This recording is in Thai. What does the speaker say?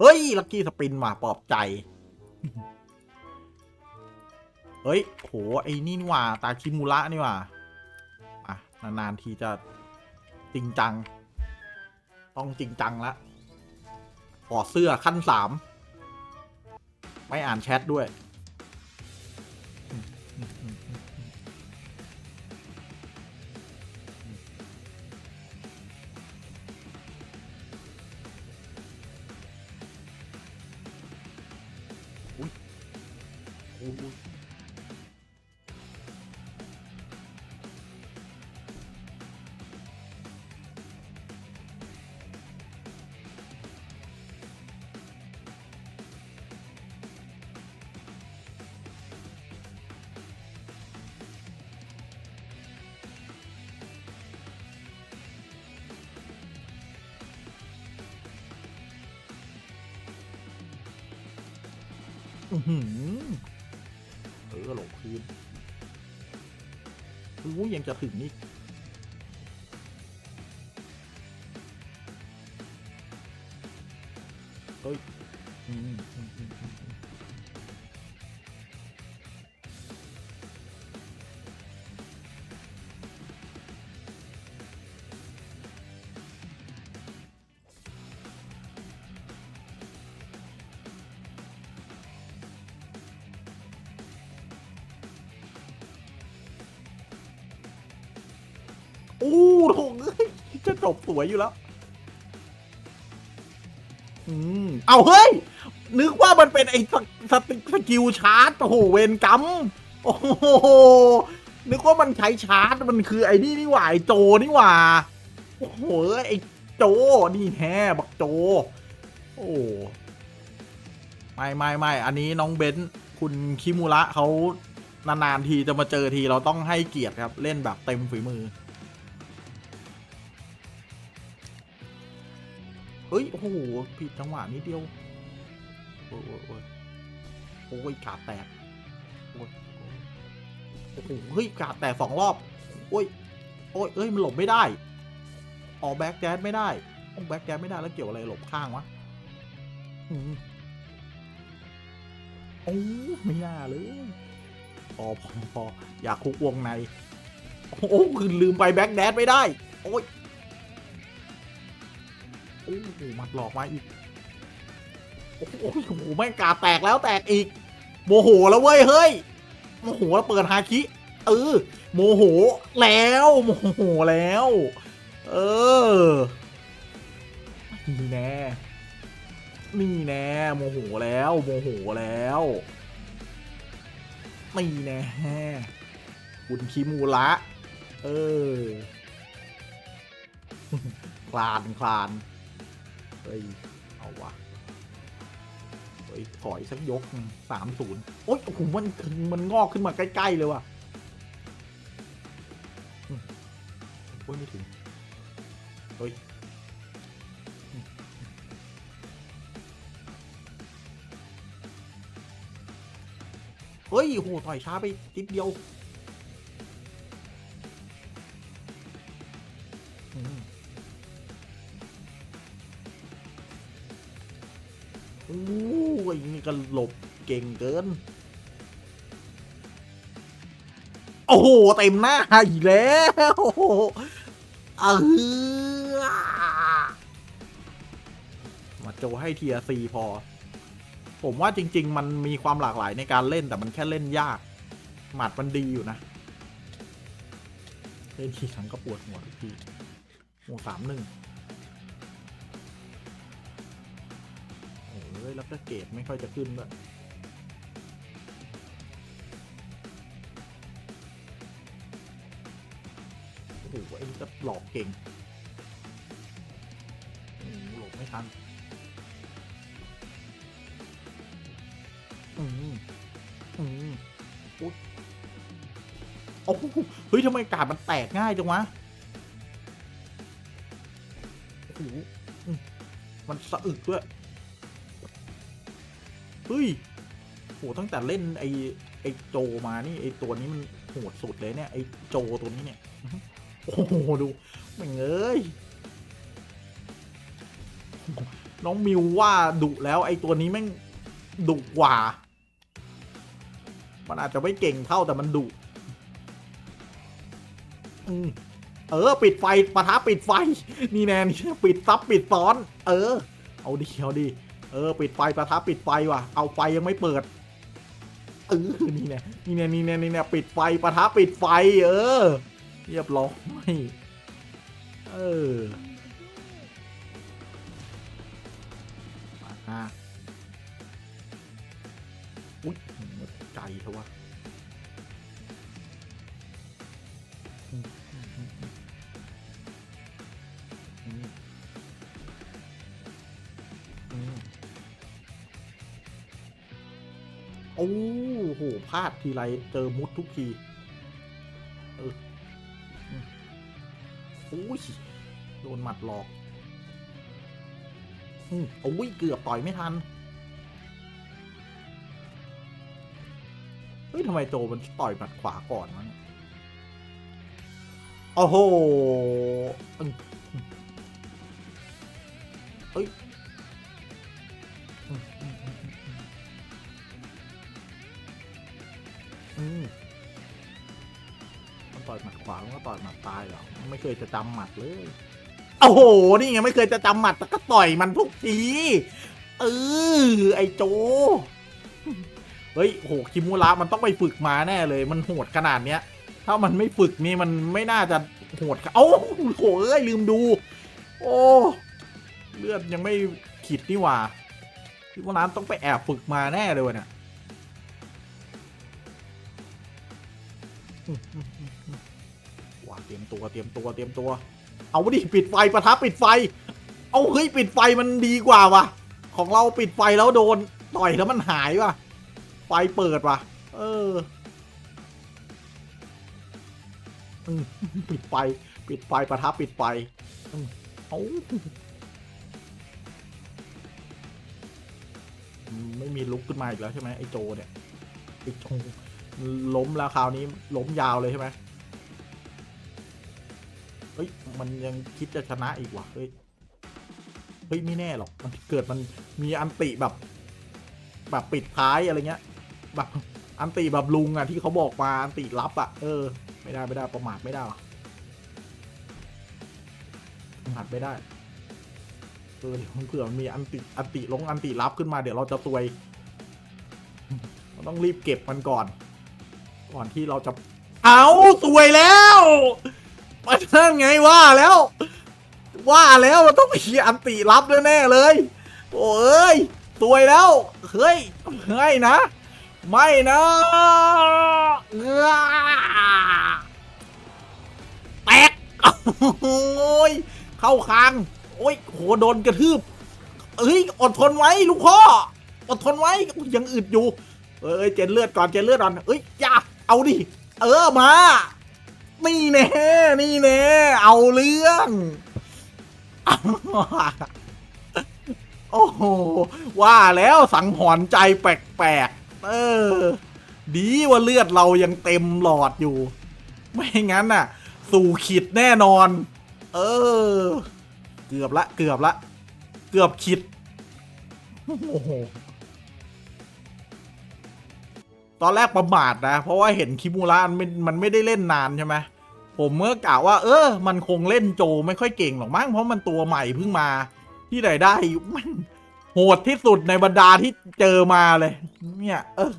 เฮ้ย ลักกี้สปินมาปลอบใจ เฮ้ย โห ไอ้นี่นี่ว่า ตาคิมูระนี่ว่า อะ นาน ๆ ทีจะจริงจัง ต้องจริงจังละถอดเสื้อขั้นสาม ไม่อ่านแชทด้วย อุ้ยอื้อ นอู้ยังจะถึงนี่เฮ้ย อืมอืมอืม จะจบสวยอยู่แล้ว อืม เอาเฮ้ย นึกว่ามันเป็นไอ้สกสติสกิลชาร์จ โอ้โห เวนกัมโอ้โห นึกว่ามันใช้ชาร์จ มันคือไอ้นี่นี่หว่า ไอ้โจนี่หว่า โอ้โห ไอ้โจ นี่แท้บักโจ โอ้ไม่ไม่ไม่อันนี้น้องเบนซ์คุณคิมุระเขานานๆทีจะมาเจอทีเราต้องให้เกียรติครับ เล่นแบบเต็มฝีมือ ฮ้ย โอ้โห ผิดจังหวะนิดเดียว โอ้ยโอ้ยโอ้ยโอ้ยกาดแตก โอ้ยโอ้โห เฮ้ยกาดแตกสองรอบ โอ้ย โอ้ยเอ้ย มันหลบไม่ได้ ออกแบ็กแจ๊ไม่ได้ออแบ็กแจ๊ไม่ได้แล้วเกี่ยวอะไรหลบข้างวะโอ้ไม่น่าเลยพอพอพออยากคุกวงใน โอ้คือลืมไปแบ็กแดดไม่ได้ โอ้ย โอ้โหมัดหลอกมาอีก โอ้โหโอ้โหแม่งกาแตกแล้วแตกอีก โมโหแล้วเว้ยเฮ้ย โมโหแล้วเปิดฮาคิเออโมโหแล้วโมโหแล้ว เออ นี่แน่นี่แน่โมโหแล้วโมโหแล้วนี่แน่คุณคิมูระเออคลานคลาน เฮ้ย เอาวะเฮ้ยถอยสักยกสามศูนย์โอ๊ยโอ้โหมันมันงอกขึ้นมาใกล้ ๆ เลยว่ะโอ้ยไม่ถึง เฮ้ยเฮ้ยโอ้โหถอยช้าไปนิดเดียว โอ้ยนี่ก็หลบเก่งเกิน โอ้โห เต็มหน้าอีกแล้วเออมาโจให้เทียซีพอ ผมว่าจริง ๆ มันมีความหลากหลายในการเล่นแต่มันแค่เล่นยาก หมัดมันดีอยู่นะ เล่นทีครั้งก็ปวดหัวทุกทีโอ้สามหนึ่ง โอ้ยแล้วก็เกรดไม่ค่อยจะขึ้นด้วยโอ้โหไอ้นี่ก็หลอกเก่งหลบไม่ทัน อืมอืมอุ๊ยโอ้โหเฮ้ยทำไมกาดมันแตกง่ายจังวะโอ้โหมันสะอึกด้วย ฮ้ยโหตั้งแต่เล่นไอไอโจมานี่ไอตัวนี้มันโหดสุดเลยเนี่ยไอโจตัวนี้เนี่ยโอ้โหดูแม่งเอ้ยน้องมิวว่าดุแล้วไอ้ตัวนี้แม่งดุกว่า มันอาจจะไม่เก่งเท่าแต่มันดุอเออ ปิดไฟปะทะปิดไฟ นี่แน่นี่ปิดซับปิดซ้อน เออ เอาดิเอาดิ เออ ปิดไฟปะทะปิดไฟว่ะ เอาไฟยังไม่เปิด เออ นี่แน่นี่แน่นี่แน่นี่เน่ปิดไฟปะทะปิดไฟ เออ เรียบร้อยเออมาอุ้ยใจเขาวะ อ้โหพลาดทีไรเจอมุดทุกทีเออโอ้ยโดนหมัดหลอกอืมโอ้ยเกือบต่อยไม่ทัน เฮ้ยทำไมโจมันต่อยหมัดขวาก่อนวะเนี่ยโอ้โหเอ้ย มันต่อยหมัดขวามันก็ต่อยหมัดตายเหรอไม่เคยจะจำหมัดเลย โอ้โห นี่ไงไม่เคยจะจำหมัดแต่ก็ต่อยมันทุกที เออ ไอโจ เฮ้ยโหคิมูระมันต้องไปฝึกมาแน่เลย มันโหดขนาดเนี้ย ถ้ามันไม่ฝึกนี่มันไม่น่าจะโหดเอ้าโหเอ้ยลืมดู โอ้เลือดยังไม่ขีดนี่หว่าคิมูระต้องไปแอบฝึกมาแน่เลยเนี่ย ว้าเตรียมตัวเตรียมตัวเตรียมตัว เอาดิปิดไฟประทับปิดไฟ เอาเฮ้ยปิดไฟมันดีกว่าว่ะ ของเราปิดไฟแล้วโดนต่อยแล้วมันหายว่ะ ไฟเปิดว่ะ เออปิดไฟปิดไฟประทับปิดไฟเอาไม่มีลุกขึ้นมาอีกแล้วใช่ไหมไอ้โจเนี่ยไอ้โจ ล้มแล้วคราวนี้ล้มยาวเลยใช่ไหมเฮ้ยมันยังคิดจะชนะอีกว่ะเฮ้ยเฮ้ยไม่แน่หรอกมันเกิดมันมีอันติแบบ แบบปิดท้ายอะไรเงี้ย แบบอันติแบบลุงอะที่เขาบอกมาอันติลับอะเออ ไม่ได้ไม่ได้ประมาทไม่ได้หรอประมาทไม่ได้เออเดี๋ยวเผื่อมันมีอันติอันติลงอันติลับขึ้นมาเดี๋ยวเราจะซวยเราต้องรีบเก็บมันก่อน ก่อนที่เราจะ เอาซวยแล้วมันนั่นไงว่าแล้ว ว่าแล้วมันต้องมีอันติลับแน่เลย โอ้ยซวยแล้ว เฮ้ยเฮ้ยนะ ไม่นะแตกโอ้ยเข้าคาง โอ้ยโหโดนกระทืบเอ้ยอดทนไว้ลูกพ่ออดทนไว้ยังอึดอยู่เอ้ยเจนเลือดก่อนเจนเลือดก่อนเอ้ยอย่า เอาดิ เออมา นี่แน่นี่แน่เอาเรื่อง โอ้โห ว่าแล้วสังหรณ์ใจแปลกๆ เออ ดีว่าเลือดเรายังเต็มหลอดอยู่ ไม่งั้นน่ะ สู่ขีดแน่นอน เออ เกือบละ เกือบละ เกือบขีดโอ้โห ตอนแรกประมาทนะ เพราะว่าเห็นคิมูระมันมันไม่ได้เล่นนานใช่ไหมผมเมื่อกล่าว่า เออ มันคงเล่นโจไม่ค่อยเก่งหรอกมั้งเพราะมันตัวใหม่เพิ่งมา ที่ไหนได้มันโหดที่สุดในบรรดาที่เจอมาเลย เนี่ย เออ